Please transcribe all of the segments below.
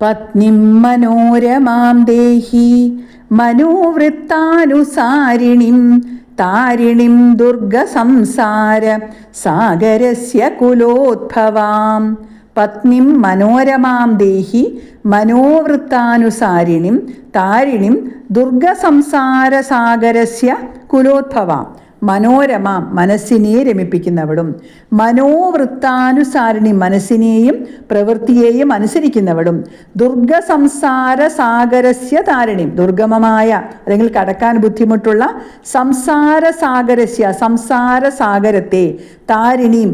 പത്നിം മനോരമാം ദേഹി മനോവൃത്താനുസാരിണിം താരിണിം ദുർഗസംസാര സാഗരസ്യ കുലോദ്ഭവാം. പത്നിം മനോരമാം ദേഹി മനോവൃത്താനുസാരിണിം താരിണിം ദുർഗസംസാരസാഗരസ്യ കുലോദ്ഭവാം. മനോരമ മനസ്സിനെ രമിപ്പിക്കുന്നവളും മനോവൃത്താനുസാരിണി മനസ്സിനെയും പ്രവൃത്തിയെയും അനുസരിക്കുന്നവളും ദുർഗസംസാര സാഗരസ്യ താരിണി ദുർഗമമായ അല്ലെങ്കിൽ കടക്കാൻ ബുദ്ധിമുട്ടുള്ള സംസാര സാഗരസ്യ സംസാര സാഗരത്തെ താരിണിയും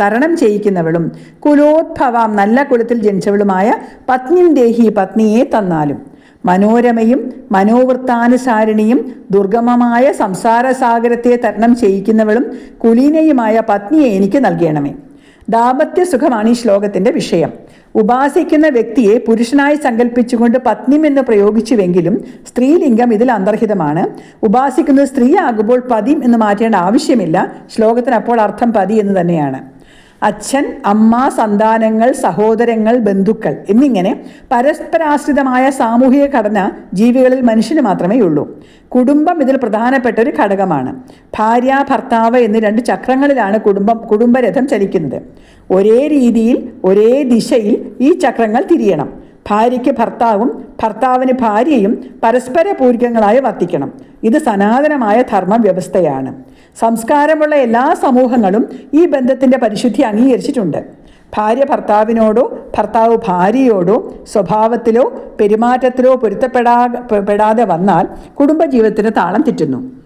തരണം ചെയ്യിക്കുന്നവളും കുലോത്ഭവം നല്ല കുലത്തിൽ ജനിച്ചവളുമായ പത്നിം ദേഹി പത്നിയെ തന്നാലും. മനോരമയും മനോവൃത്താനുസാരിണിയും ദുർഗമമായ സംസാരസാഗരത്തെ തരണം ചെയ്യിക്കുന്നവളും കുലീനയുമായ പത്നിയെ എനിക്ക് നൽകണമേ. ദാമ്പത്യ സുഖമാണ് ഈ ശ്ലോകത്തിന്റെ വിഷയം. ഉപാസിക്കുന്ന വ്യക്തിയെ പുരുഷനായി സങ്കല്പിച്ചുകൊണ്ട് പത്നിം എന്ന് പ്രയോഗിച്ചുവെങ്കിലും സ്ത്രീലിംഗം ഇതിൽ അന്തർഹിതമാണ്. ഉപാസിക്കുന്നത് സ്ത്രീ ആകുമ്പോൾ പതിം എന്ന് മാറ്റേണ്ട ആവശ്യമില്ല. ശ്ലോകത്തിന് അപ്പോൾ അർത്ഥം പതി എന്ന് തന്നെയാണ്. അച്ഛൻ അമ്മ സന്താനങ്ങൾ സഹോദരങ്ങൾ ബന്ധുക്കൾ എന്നിങ്ങനെ പരസ്പരാശ്രിതമായ സാമൂഹിക ഘടന ജീവികളിൽ മനുഷ്യന് മാത്രമേ ഉള്ളൂ. കുടുംബം ഇതിൽ പ്രധാനപ്പെട്ട ഒരു ഘടകമാണ്. ഭാര്യ ഭർത്താവ് എന്നീ രണ്ട് ചക്രങ്ങളിലാണ് കുടുംബം കുടുംബരഥം ചലിക്കുന്നത്. ഒരേ രീതിയിൽ ഒരേ ദിശയിൽ ഈ ചക്രങ്ങൾ തിരിയണം. ഭാര്യയ്ക്ക് ഭർത്താവും ഭർത്താവിന് ഭാര്യയും പരസ്പര പൂരികങ്ങളായി വർത്തിക്കണം. ഇത് സനാതനമായ ധർമ്മ വ്യവസ്ഥയാണ്. സംസ്കാരമുള്ള എല്ലാ സമൂഹങ്ങളും ഈ ബന്ധത്തിന്റെ പരിശുദ്ധി അംഗീകരിച്ചിട്ടുണ്ട്. ഭാര്യ ഭർത്താവിനോടോ ഭർത്താവ് ഭാര്യയോടോ സ്വഭാവത്തിലോ പെരുമാറ്റത്തിലോ പൊരുത്തപ്പെടാ പെടാതെ വന്നാൽ കുടുംബജീവിതത്തിന് താളം തെറ്റുന്നു.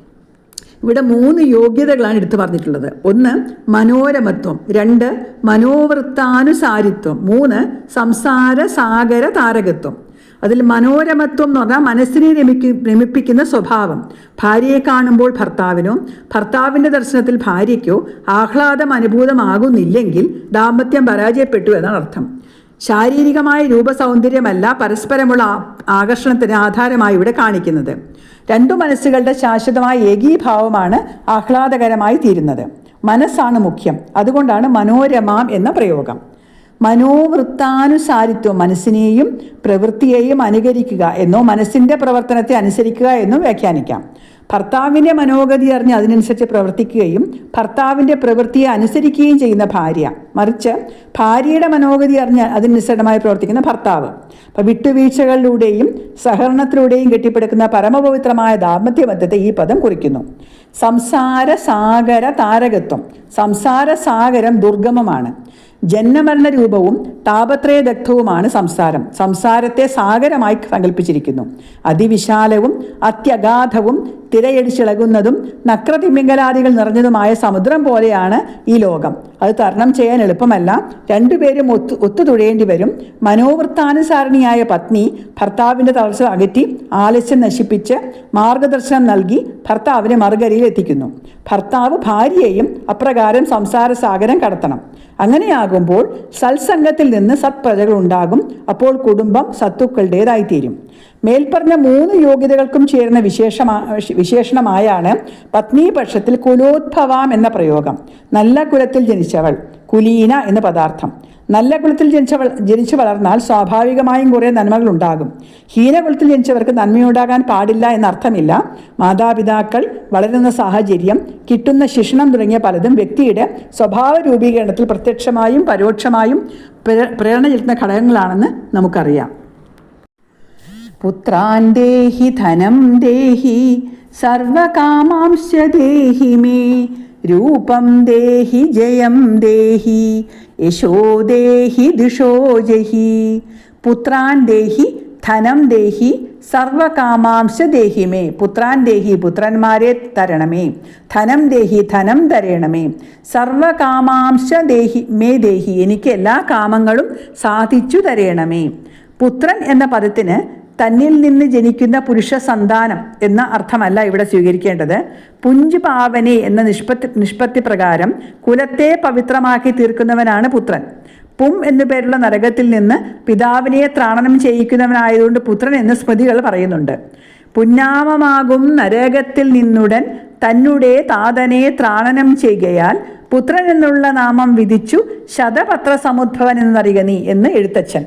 ഇവിടെ മൂന്ന് യോഗ്യതകളാണ് എടുത്തു പറഞ്ഞിട്ടുള്ളത്. ഒന്ന് മനോരമത്വം. രണ്ട് മനോവൃത്താനുസാരിത്വം. മൂന്ന് സംസാര സാഗര താരകത്വം. അതിൽ മനോരമത്വം എന്ന് പറഞ്ഞാൽ മനസ്സിനെ രമിക്കു രമിപ്പിക്കുന്ന സ്വഭാവം. ഭാര്യയെ കാണുമ്പോൾ ഭർത്താവിനോ ഭർത്താവിന്റെ ദർശനത്തിൽ ഭാര്യയ്ക്കോ ആഹ്ലാദം അനുഭൂതമാകുന്നില്ലെങ്കിൽ ദാമ്പത്യം പരാജയപ്പെട്ടു എന്നാണ് അർത്ഥം. ശാരീരികമായ രൂപസൗന്ദര്യമല്ല പരസ്പരമുള്ള ആകർഷണത്തിന് ആധാരമായി ഇവിടെ കാണിക്കുന്നത്. രണ്ടു മനസ്സുകളുടെ ശാശ്വതമായ ഏകീഭാവമാണ് ആഹ്ലാദകരമായി തീരുന്നത്. മനസ്സാണ് മുഖ്യം. അതുകൊണ്ടാണ് മനോരമാം എന്ന പ്രയോഗം. മനോവൃത്താനുസാരിത്വം മനസ്സിനെയും പ്രവൃത്തിയെയും അനുകരിക്കുക എന്നോ മനസ്സിന്റെ പ്രവർത്തനത്തെ അനുസരിക്കുക എന്നോ വ്യാഖ്യാനിക്കാം. ഭർത്താവിന്റെ മനോഗതി അറിഞ്ഞ് അതിനനുസരിച്ച് പ്രവർത്തിക്കുകയും ഭർത്താവിന്റെ പ്രവൃത്തിയെ അനുസരിക്കുകയും ചെയ്യുന്ന ഭാര്യ. മറിച്ച് ഭാര്യയുടെ മനോഗതി അറിഞ്ഞ് അതിനനുസരണമായി പ്രവർത്തിക്കുന്ന ഭർത്താവ്. അപ്പം വിട്ടുവീഴ്ചകളിലൂടെയും സഹകരണത്തിലൂടെയും കെട്ടിപ്പടുക്കുന്ന പരമപവിത്രമായ ദാമ്പത്യ ബന്ധത്തെ ഈ പദം കുറിക്കുന്നു. സംസാര സാഗര താരകത്വം. സംസാര സാഗരം ദുർഗമമാണ്. ജന്മമരണ രൂപവും താപത്രയദഗ്ധവുമാണ് സംസാരം. സംസാരത്തെ സാഗരമായി സങ്കല്പിച്ചിരിക്കുന്നു അതിവിശാലവും അത്യഗാധവും തിരയടിച്ചിളകുന്നതും നക്രതിമിംഗലാദികൾ നിറഞ്ഞതുമായ സമുദ്രം പോലെയാണ് ഈ ലോകം. അത് തരണം ചെയ്യാൻ എളുപ്പമല്ല. രണ്ടുപേരും ഒത്തു ഒത്തുതുഴയേണ്ടി വരും. മനോവൃത്താനുസാരണിയായ പത്നി ഭർത്താവിന്റെ തളർച്ച അകറ്റി ആലസ്യം നശിപ്പിച്ച് മാർഗദർശനം നൽകി ഭർത്താവിനെ മറുകരയിൽ എത്തിക്കുന്നു. ഭർത്താവ് ഭാര്യയെയും അപ്രകാരം സംസാര സാഗരം കടത്തണം. അങ്ങനെയാകുമ്പോൾ സത്സംഗത്തിൽ നിന്ന് സത്പ്രജകൾ ഉണ്ടാകും അപ്പോൾ കുടുംബം സത്തുക്കളുടേതായിത്തീരും. മേൽപ്പറഞ്ഞ മൂന്ന് യോഗ്യതകൾക്കും ചേരുന്ന വിശേഷമാ വിശേഷണമായാണ് പത്നീപക്ഷത്തിൽ കുലോത്ഭവാം എന്ന പ്രയോഗം. നല്ല കുലത്തിൽ ജനിച്ചവൾ കുലീന എന്ന പദാർത്ഥം. നല്ല കുലത്തിൽ ജനിച്ചവൾ ജനിച്ചു വളർന്നാൽ സ്വാഭാവികമായും കുറേ നന്മകൾ ഉണ്ടാകും. ഹീനകുലത്തിൽ ജനിച്ചവർക്ക് നന്മയുണ്ടാകാൻ പാടില്ല എന്നർത്ഥമില്ല. മാതാപിതാക്കൾ വളരുന്ന സാഹചര്യം കിട്ടുന്ന ശിക്ഷണം തുടങ്ങിയ പലതും വ്യക്തിയുടെ സ്വഭാവ രൂപീകരണത്തിൽ പ്രത്യക്ഷമായും പരോക്ഷമായും പ്രേരണ ചെലുത്തുന്ന ഘടകങ്ങളാണെന്ന് നമുക്കറിയാം. പുത്രാൻ ദേഹി ധനം ദേഹി സർവകാമാംശ ദേഹി മേ രൂപം ദേഹി ജയം ദേഹി യശോ ദേഹി ദിഷോ ജഹി. പുത്രാൻ ദേഹി ധനം ദേഹി സർവകാമാംശ ദേഹിമേ പുത്രാൻ ദേഹി പുത്രന്മാരെ തരണമേ ധനം ദേഹി ധനം തരണമേ സർവകാമാംശ ദേഹി മേ ദേഹി എനിക്ക് എല്ലാ കാമങ്ങളും സാധിച്ചു തരണമേ. പുത്രൻ എന്ന പദത്തിന് തന്നിൽ നിന്ന് ജനിക്കുന്ന പുരുഷ സന്താനം എന്ന അർത്ഥമല്ല ഇവിടെ സ്വീകരിക്കേണ്ടത്. പുഞ്ച് പാവനെ എന്ന നിഷ്പത്തി നിഷ്പത്തി പ്രകാരം കുലത്തെ പവിത്രമാക്കി തീർക്കുന്നവനാണ് പുത്രൻ. പും എന്നു പേരുള്ള നരകത്തിൽ നിന്ന് പിതാവിനെ ത്രാണനം ചെയ്യിക്കുന്നവനായതുകൊണ്ട് പുത്രൻ എന്ന് സ്മൃതികൾ പറയുന്നുണ്ട്. പുന്നാമമാകും നരകത്തിൽ നിന്നുടൻ തന്നുടെ താതനെ ത്രാണനം ചെയ്യയാൽ പുത്രൻ എന്നുള്ള നാമം വിധിച്ചു ശതപത്ര സമുദ്ഭവൻ എന്നറിയ നീ എന്ന് എഴുത്തച്ഛൻ.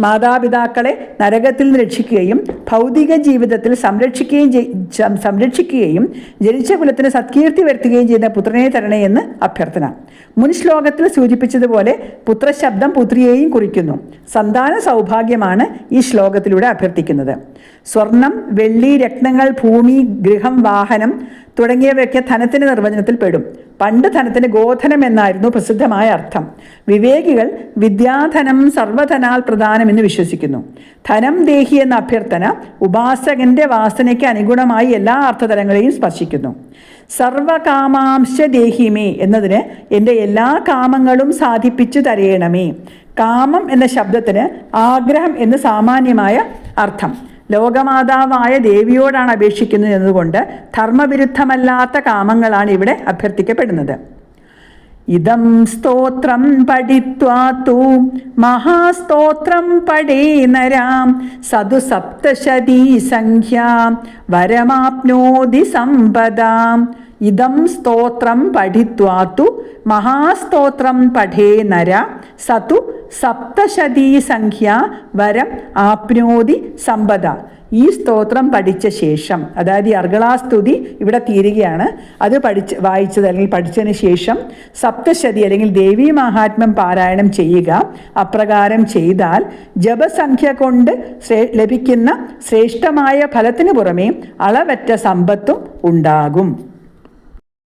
മാതാപിതാക്കളെ നരകത്തിൽ നിന്ന് രക്ഷിക്കുകയും ഭൗതിക ജീവിതത്തിൽ സംരക്ഷിക്കുകയും സംരക്ഷിക്കുകയും ജനിച്ച കുലത്തിന് സത്കീർത്തി വരുത്തുകയും ചെയ്യുന്ന പുത്രനെ തരണേ എന്ന് അഭ്യർത്ഥന. മുൻ ശ്ലോകത്തിൽ സൂചിപ്പിച്ചതുപോലെ പുത്രശബ്ദം പുത്രിയെയും കുറിക്കുന്നു. സന്താന സൗഭാഗ്യമാണ് ഈ ശ്ലോകത്തിലൂടെ അഭ്യർത്ഥിക്കുന്നത്. സ്വർണം വെള്ളി രത്നങ്ങൾ ഭൂമി ഗൃഹം വാഹനം തുടങ്ങിയവയൊക്കെ ധനത്തിന്റെ നിർവചനത്തിൽ പെടും. പണ്ട് ധനത്തിന് ഗോധനം എന്നായിരുന്നു പ്രസിദ്ധമായ അർത്ഥം. വിവേകികൾ വിദ്യാധനം സർവധനാൽ പ്രധാനം എന്ന് വിശ്വസിക്കുന്നു. ധനം ദേഹി എന്ന അഭ്യർത്ഥന ഉപാസകന്റെ വാസനയ്ക്ക് അനുഗുണമായി എല്ലാ അർത്ഥതലങ്ങളെയും സ്പർശിക്കുന്നു. സർവകാമാംശ ദേഹിമേ എന്നതിന് എന്റെ എല്ലാ കാമങ്ങളും സാധിപ്പിച്ചു തരയണമേ. കാമം എന്ന ശബ്ദത്തിന് ആഗ്രഹം എന്ന് സാമാന്യമായ അർത്ഥം. ലോകമാതാവായ ദേവിയോടാണ് അപേക്ഷിക്കുന്നത് എന്നതുകൊണ്ട് ധർമ്മവിരുദ്ധമല്ലാത്ത കാമങ്ങളാണ് ഇവിടെ അഭ്യർത്ഥിക്കപ്പെടുന്നത്. ഇതം സ്തോത്രം പഠിത്വാ തു മഹാസ്തോത്രം പഠേ നരാം സതു സപ്തശതീ സംഖ്യാം വരമാപ്നോതി സമ്പദാം. ഇതം സ്തോത്രം പഠിത്വാ തു മഹാസ്തോത്രം പഠേ നര സതു സപ്തശതീ സംഖ്യ വരം ആപ്നോതി സമ്പദ. ഈ സ്തോത്രം പഠിച്ച ശേഷം അതായത് ഈ അർഗളാസ്തുതി ഇവിടെ തീരുകയാണ്. അത് പഠിച്ച് വായിച്ചത് അല്ലെങ്കിൽ പഠിച്ചതിന് ശേഷം സപ്തശതി അല്ലെങ്കിൽ ദേവി മഹാത്മ്യം പാരായണം ചെയ്യുക. അപ്രകാരം ചെയ്താൽ ജപസംഖ്യ കൊണ്ട് ലഭിക്കുന്ന ശ്രേഷ്ഠമായ ഫലത്തിന് പുറമേ അളവറ്റ സമ്പത്തും ഉണ്ടാകും.